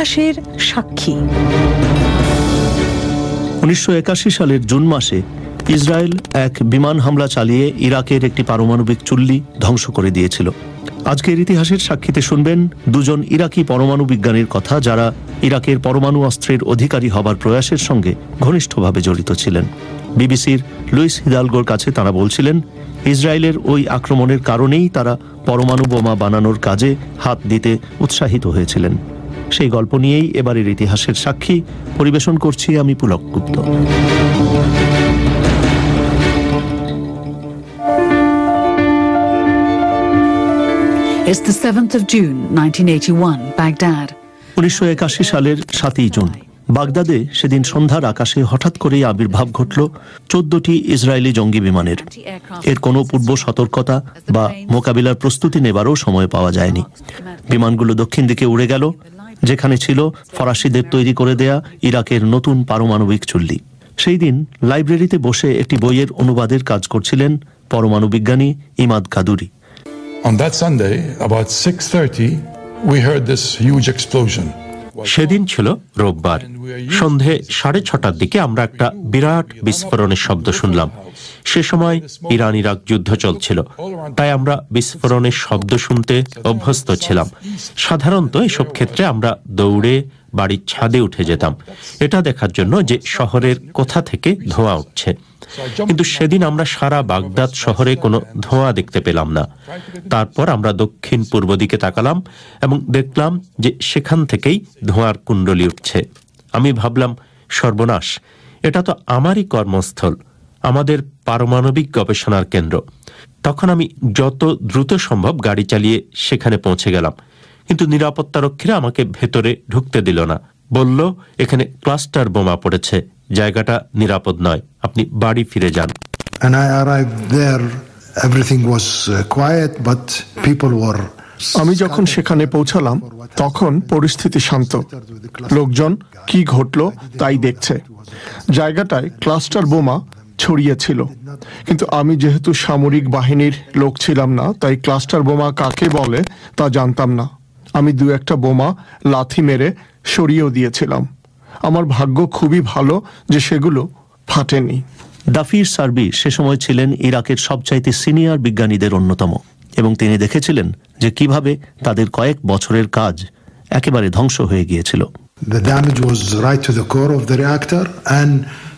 ইতিহাসের সাক্ষী। উনিশশো একাশি সালের জুন মাসে ইসরায়েল এক বিমান হামলা চালিয়ে ইরাকের একটি পারমাণবিক চুল্লি ধ্বংস করে দিয়েছিল। আজকের ইতিহাসের সাক্ষীতে শুনবেন দুজন ইরাকি পরমাণু বিজ্ঞানীর কথা যারা ইরাকের পরমাণু অস্ত্রের অধিকারী হবার প্রয়াসের সঙ্গে ঘনিষ্ঠভাবে জড়িত ছিলেন। বিবিসির লুইস হিদালগোর কাছে তারা বলছিলেন, ইসরায়েলের ওই আক্রমণের কারণেই তারা পরমাণু বোমা বানানোর কাজে হাত দিতে উৎসাহিত হয়েছিলেন। সেই গল্প নিয়েই এবারের ইতিহাসের সাক্ষী পরিবেশন করছি আমি Pulak Gupta. It's the 7th of June, 1981, Baghdad. উনিশশো সালের সাতই জুন বাগদাদে সেদিন সন্ধ্যার আকাশে হঠাৎ করেই আবির্ভাব ঘটল চোদ্দটি ইসরায়েলি জঙ্গি বিমানের। এর কোনো পূর্ব সতর্কতা বা মোকাবিলার প্রস্তুতি নেবারও সময় পাওয়া যায়নি। বিমানগুলো দক্ষিণ দিকে উড়ে গেল যেখানে ছিল ফরাসিদের তৈরি করে দেয়া ইরাকের নতুন পারমাণবিক চুল্লি সেই দিন লাইব্রেরিতে বসে একটি বইয়ের অনুবাদের কাজ করছিলেন পরমাণু বিজ্ঞানী Imad কাদুরি On that Sunday, about 6:30, we heard this huge explosion. সেদিন ছিল রোববার। সন্ধে সাড়ে ছটার দিকে আমরা একটা বিরাট বিস্ফোরণের শব্দ শুনলাম। সে সময় ইরান ইরাক যুদ্ধ চলছিল। তাই আমরা বিস্ফোরণের শব্দ শুনতে অভ্যস্ত ছিলাম। সাধারণত এসব ক্ষেত্রে আমরা দৌড়ে বাড়ির ছাদে উঠে যেতাম। এটা দেখার জন্য যে শহরের কোথা থেকে ধোঁয়া উঠছে। কিন্তু সেদিন আমরা সারা বাগদাদ শহরে কোনো ধোঁয়া দেখতে পেলাম না। তারপর আমরা দক্ষিণ পূর্ব দিকে তাকালাম এবং দেখলাম যে সেখান থেকেই ধোঁয়ার কুণ্ডলি উঠছে। আমি ভাবলাম, সর্বনাশ, এটা তো আমারই কর্মস্থল, আমাদের পারমাণবিক গবেষণার কেন্দ্র। তখন আমি যত দ্রুত সম্ভব গাড়ি চালিয়ে সেখানে পৌঁছে গেলাম। কিন্তু নিরাপত্তারক্ষীরা আমাকে ভেতরে ঢুকতে দিল না। বলল এখানে ক্লাস্টার বোমা পড়েছে। জায়গাটা নিরাপদ নয়। আপনি বাড়ি ফিরে যান। And I arrived there, everything was uh, quiet, but people were. আমি যখন সেখানে পৌঁছালাম তখন পরিস্থিতি শান্ত। লোকজন কি ঘটল তাই দেখছে। জায়গাটায় ক্লাস্টার বোমা ছড়িয়েছিল কিন্তু আমি যেহেতু সামরিক বাহিনীর লোক ছিলাম না তাই ক্লাস্টার বোমা কাকে বলে তা জানতাম না। আমি দু একটা বোমা লাথি মেরে সরিয়েও দিয়েছিলাম আমার ভাগ্য খুবই ভালো যে সেগুলো ফাটেনি দাফির সার্বি সে সময় ছিলেন ইরাকের সবচাইতে সিনিয়র বিজ্ঞানীদের অন্যতম এবং তিনি দেখেছিলেন যে কীভাবে তাদের কয়েক বছরের কাজ একেবারে ধ্বংস হয়ে গিয়েছিল The damage was right to the core of the reactor, and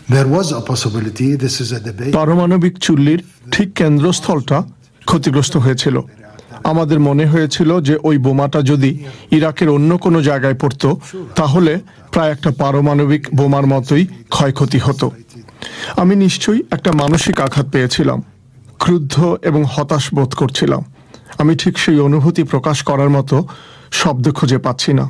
there was a possibility. This is a debate. পারমাণবিক চুল্লির ঠিক কেন্দ্রস্থলটা ক্ষতিগ্রস্ত হয়েছিল আমাদের মনে হয়েছিল যে ওই বোমাটা যদি ইরাকের অন্য কোনো জায়গায় পড়তো, তাহলে প্রায় একটা পারমাণবিক বোমার মতোই ক্ষয়ক্ষতি হতো। আমি নিশ্চয়ই একটা মানসিক আঘাত পেয়েছিলাম, ক্রুদ্ধ এবং হতাশ বোধ করছিলাম। আমি ঠিক সেই অনুভূতি প্রকাশ করার মতো শব্দ খুঁজে পাচ্ছি না।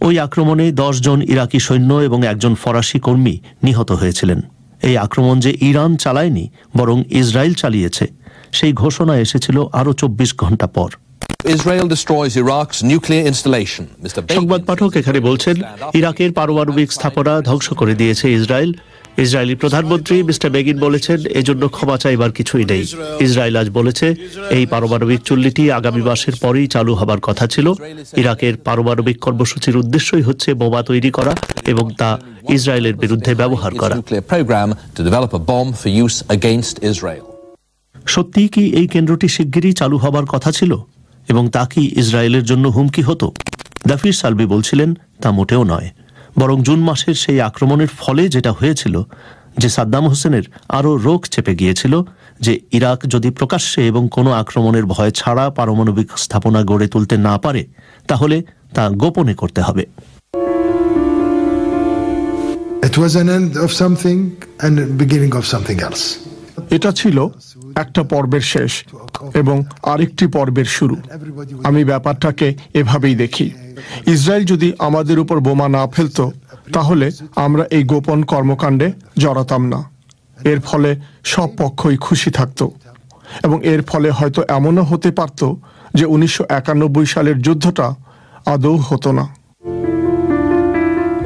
ওই আক্রমণে জন ইরাকি সৈন্য এবং একজন ফরাসি কর্মী নিহত হয়েছিলেন। এই আক্রমণ যে ইরান চালায়নি, বরং ইসরায়েল চালিয়েছে সেই ঘোষণা এসেছিল আরও চব্বিশ ঘণ্টা পর। Israel destroys Iraq's nuclear installation. Mr. সংবাদ পাঠক এখানে বলছেন ইরাকের পারমাণবিক স্থাপনা ধ্বংস করে দিয়েছে ইসরায়েল। ইসরায়েলি প্রধানমন্ত্রী মিস্টার বেগিন বলেছেন এজন্য ক্ষমা চাইবার কিছুই নেই। ইসরায়েল আজ বলেছে এই পারমাণবিক চুল্লিটি আগামী মাসের পরেই চালু হবার কথা ছিল। ইরাকের পারমাণবিক কর্মসূচির উদ্দেশ্যই হচ্ছে বোমা তৈরি করা এবং তা ইসরায়েলের বিরুদ্ধে ব্যবহার করা। সত্যিই কি এই কেন্দ্রটি শিগগিরই চালু হবার কথা ছিল? এবং তা কি ইসরায়েলের জন্য হুমকি হতো? দাফির সালবি বলছিলেন, তা মোটেও নয়। বরং জুন মাসের সেই আক্রমণের ফলে যেটা হয়েছিল, যে সাদ্দাম হোসেনের আরও রোগ চেপে গিয়েছিল, যে ইরাক যদি প্রকাশ্যে এবং কোনো আক্রমণের ভয় ছাড়া পারমাণবিক স্থাপনা গড়ে তুলতে না পারে, তাহলে তা গোপনে করতে হবে। It was an end of something and beginning of something else. এটা ছিল একটা পর্বের শেষ এবং আরেকটি পর্বের শুরু। আমি ব্যাপারটাকে এভাবেই দেখি। ইসরায়েল যদি আমাদের উপর বোমা না ফেলতো, তাহলে আমরা এই গোপন কর্মকাণ্ডে জড়াতাম না। এর ফলে সব পক্ষই খুশি থাকতো এবং এর ফলে হয়তো এমনও হতে পারত যে উনিশশো একানব্বই সালের যুদ্ধটা আদৌ হতো না।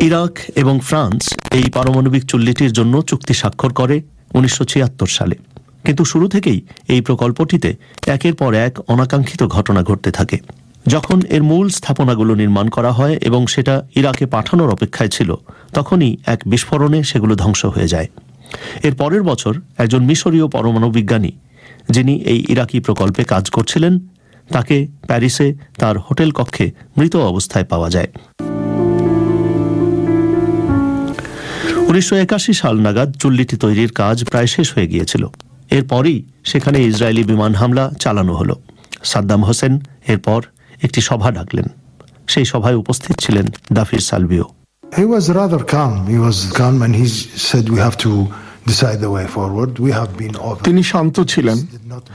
ইরাক এবং ফ্রান্স এই পারমাণবিক চুল্লিটির জন্য চুক্তি স্বাক্ষর করে উনিশশো ছিয়াত্তর সালে। কিন্তু শুরু থেকেই এই প্রকল্পটিতে একের পর এক অনাকাঙ্ক্ষিত ঘটনা ঘটতে থাকে। যখন এর মূল স্থাপনাগুলো নির্মাণ করা হয় এবং সেটা ইরাকে পাঠানোর অপেক্ষায় ছিল, তখনই এক বিস্ফোরণে সেগুলো ধ্বংস হয়ে যায়। এর পরের বছর একজন মিশরীয় পরমাণু বিজ্ঞানী, যিনি এই ইরাকি প্রকল্পে কাজ করছিলেন, তাকে প্যারিসে তার হোটেল কক্ষে মৃত অবস্থায় পাওয়া যায়। উনিশশো একাশি সাল নাগাদ চুল্লিটি তৈরির কাজ প্রায় শেষ হয়ে গিয়েছিল। এরপরই সেখানে ইসরায়েলি বিমান হামলা চালানো হলো। সাদ্দাম হোসেন এরপর একটি সভা ডাকলেন। সেই সভায় উপস্থিত ছিলেন দাফির Salvio He was rather calm. He was calm and he said, We have to decide the way forward. We have been open. তিনি শান্ত ছিলেন।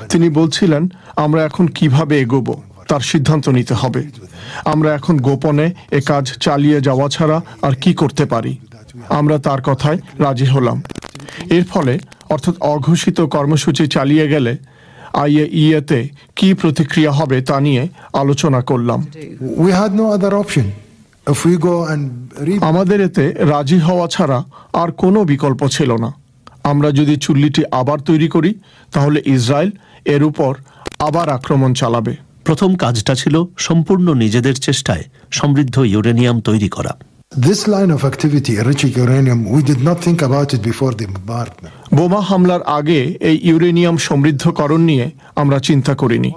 তিনি বলছিলেন আমরা এখন কীভাবে এগোবো? তার সিদ্ধান্ত নিতে হবে। আমরা এখন গোপনে এ কাজ চালিয়ে যাওয়া ছাড়া আর কি করতে পারি? আমরা তার কথায় রাজি হলাম। এর ফলে অর্থাৎ অঘোষিত কর্মসূচি চালিয়ে গেলে আইএ ইয়েতে কি প্রতিক্রিয়া হবে তা নিয়ে আলোচনা করলাম। We had no other option. If we go and read আমাদের এতে রাজি হওয়া ছাড়া আর কোনো বিকল্প ছিল না। আমরা যদি চুল্লিটি আবার তৈরি করি তাহলে ইসরায়েল এর উপর আবার আক্রমণ চালাবে। প্রথম কাজটা ছিল সম্পূর্ণ নিজেদের চেষ্টায় সমৃদ্ধ ইউরেনিয়াম তৈরি করা। This line of activity, enriching uranium, we did not think about it before the bombardment. বোমা হামলার আগে এই ইউরেনিয়াম সমৃদ্ধকরণ নিয়ে আমরা চিন্তা করিনি।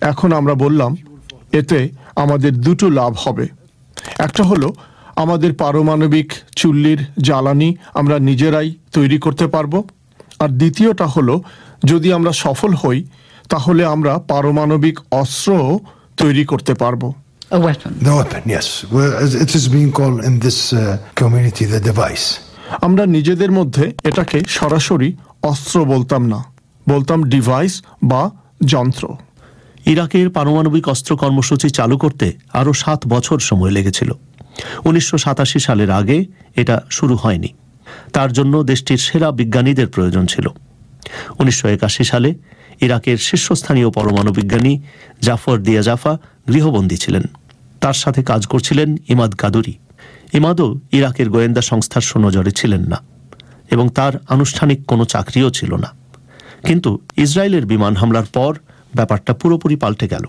এখন আমরা বললাম এতে আমাদের দুটো লাভ হবে। একটা হলো আমাদের পারমাণবিক চুল্লির জ্বালানি আমরা নিজেরাই তৈরি করতে পারব। আর দ্বিতীয়টা হলো যদি আমরা সফল হই তাহলে আমরা পারমাণবিক অস্ত্র তৈরি করতে পারব। A weapon. The weapon, yes. Well, it is being called in this uh, community the device. আমরা নিজেদের মধ্যে এটাকে সরাসরি অস্ত্র বলতাম না বলতাম ডিভাইস বা যন্ত্র ইরাকের পারমাণবিক অস্ত্র কর্মসূচি চালু করতে আরও সাত বছর সময় লেগেছিল উনিশশো সাতাশি সালের আগে এটা শুরু হয়নি তার জন্য দেশটির সেরা বিজ্ঞানীদের প্রয়োজন ছিল উনিশশো একাশি সালে ইরাকের শীর্ষস্থানীয় পরমাণু বিজ্ঞানী জাফর দিয়া জাফা গৃহবন্দী ছিলেন। তার সাথে কাজ করছিলেন ইমাদ কাদুরি। ইমাদও ইরাকের গোয়েন্দা সংস্থার সুনজরে ছিলেন না এবং তার আনুষ্ঠানিক কোনো চাকরিও ছিল না। কিন্তু ইসরায়েলের বিমান হামলার পর ব্যাপারটা পুরোপুরি পাল্টে গেল।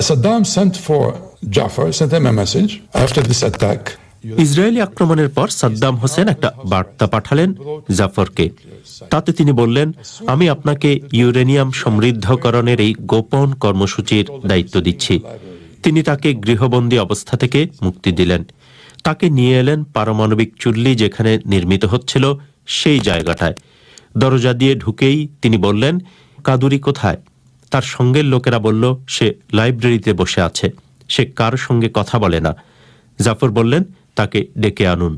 Saddam sent for Jafar, sent him a message after this. Israeli আক্রমণের পর সাদ্দাম হোসেন একটা বার্তা পাঠালেন জাফরকে। তাতে তিনি বললেন, আমি আপনাকে ইউরেনিয়াম সমৃদ্ধকরণের এই গোপন কর্মসূচির দায়িত্ব দিচ্ছি। তিনি তাকে গৃহবন্দী অবস্থা থেকে মুক্তি দিলেন। তাকে নিয়ে এলেন পারমাণবিক চুল্লি যেখানে নির্মিত হচ্ছিল সেই জায়গাটায়। দরজা দিয়ে ঢুকেই তিনি বললেন, কাদুরি কোথায়? তার সঙ্গের লোকেরা বলল, সে লাইব্রেরিতে বসে আছে। সে কার সঙ্গে কথা বলে না? জাফর বললেন তাকে ডেকে আনুন।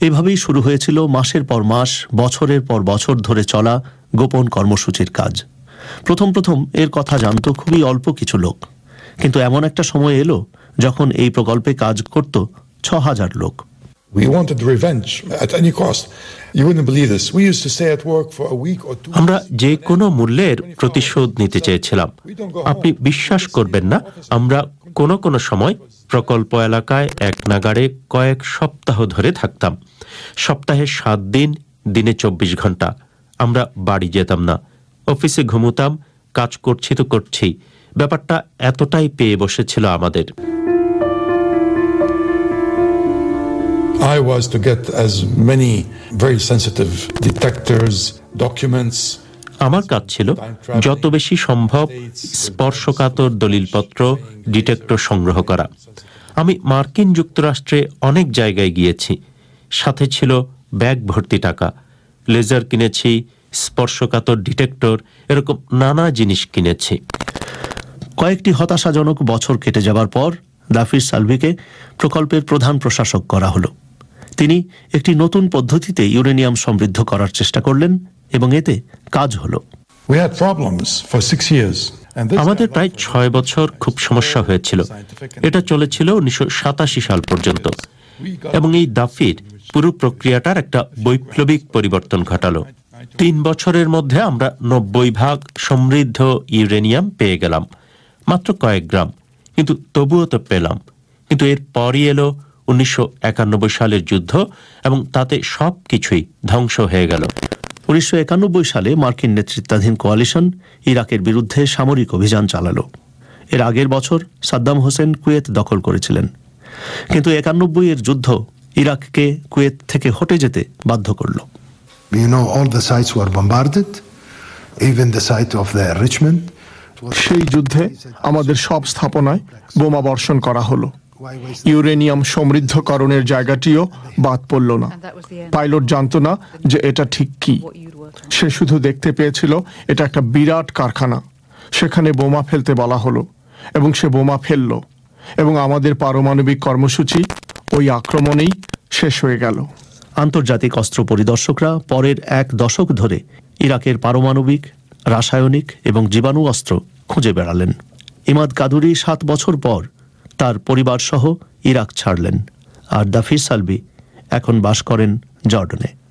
এভাবেই শুরু হয়েছিল মাসের পর মাস বছরের পর বছর ধরে চলা গোপন কর্মসূচির কাজ। প্রথম প্রথম এর কথা জানত খুবই অল্প কিছু লোক। কিন্তু এমন একটা সময় এলো যখন এই প্রকল্পে কাজ করত ছ হাজার লোক. আমরা যে কোনো মূল্যের প্রতিশোধ নিতে চেয়েছিলাম। আপনি বিশ্বাস করবেন না আমরা কোনো কোনো সময় প্রকল্প এলাকায় এক নাগাড়ে কয়েক সপ্তাহ ধরে থাকতাম। সপ্তাহে সাত দিন দিনে চব্বিশ ঘণ্টা। আমরা বাড়ি যেতাম না। অফিসে ঘুমুতাম কাজ করছি তো করছি। ব্যাপারটা এতটাই পেয়ে বসেছিল আমাদের। I was to get as many very sensitive detectors, documents. আমার কাজ ছিল যত বেশি সম্ভব স্পর্শকাতর দলিলপত্র ডিটেক্টর সংগ্রহ করা। আমি মার্কিন যুক্তরাষ্ট্রে অনেক জায়গায় গিয়েছি। সাথে ছিল ব্যাগ ভর্তি টাকা। লেজার কিনেছি, স্পর্শকাতর ডিটেক্টর, এরকম নানা জিনিস কিনেছি। কয়েকটি হতাশাজনক বছর কেটে যাবার পর দাফির সালভিকে প্রকল্পের প্রধান প্রশাসক করা হলো। তিনি একটি নতুন পদ্ধতিতে ইউরেনিয়াম সমৃদ্ধ করার চেষ্টা করলেন এবং এতে কাজ হলো। আমাদের প্রায় ছয় বছর খুব সমস্যা হয়েছিল। এটা চলেছিল উনিশশো সাতাশি সাল পর্যন্ত। এবং এই দাফির পুরো প্রক্রিয়াটার একটা বৈপ্লবিক পরিবর্তন ঘটালো। তিন বছরের মধ্যে আমরা নব্বই ভাগ সমৃদ্ধ ইউরেনিয়াম পেয়ে গেলাম। মাত্র কয়েক গ্রাম। কিন্তু তবুও তো পেলাম। কিন্তু এর পরই এলো উনিশশো একানব্বই সালের যুদ্ধ এবং তাতে সব কিছুই ধ্বংস হয়ে গেল। উনিশশো একানব্বই সালে মার্কিন নেতৃত্বাধীন কোয়ালিশন ইরাকের বিরুদ্ধে সামরিক অভিযান চালালো। এর আগের বছর সাদ্দাম হোসেন কুয়েত দখল করেছিলেন। কিন্তু একানব্বই এর যুদ্ধ ইরাককে কুয়েত থেকে হটে যেতে বাধ্য করল। সেই যুদ্ধে আমাদের সব স্থাপনায় বোমা বর্ষণ করা হলো। ইউরেনিয়াম সমৃদ্ধকরণের জায়গাটিও বাদ পড়ল না। পাইলট জানতো না যে এটা ঠিক কি। সে শুধু দেখতে পেয়েছিল এটা একটা বিরাট কারখানা। সেখানে বোমা ফেলতে বলা হলো এবং সে বোমা ফেলল। এবং আমাদের পারমাণবিক কর্মসূচি ওই আক্রমণেই শেষ হয়ে গেল। আন্তর্জাতিক অস্ত্র পরিদর্শকরা পরের এক দশক ধরে ইরাকের পারমাণবিক রাসায়নিক এবং জীবাণু অস্ত্র খুঁজে বেড়ালেন। ইমাদ কাদুরি সাত বছর পর তার পরিবারসহ ইরাক ছাড়লেন। আর দাফি সালবি এখন বাস করেন জর্ডনে।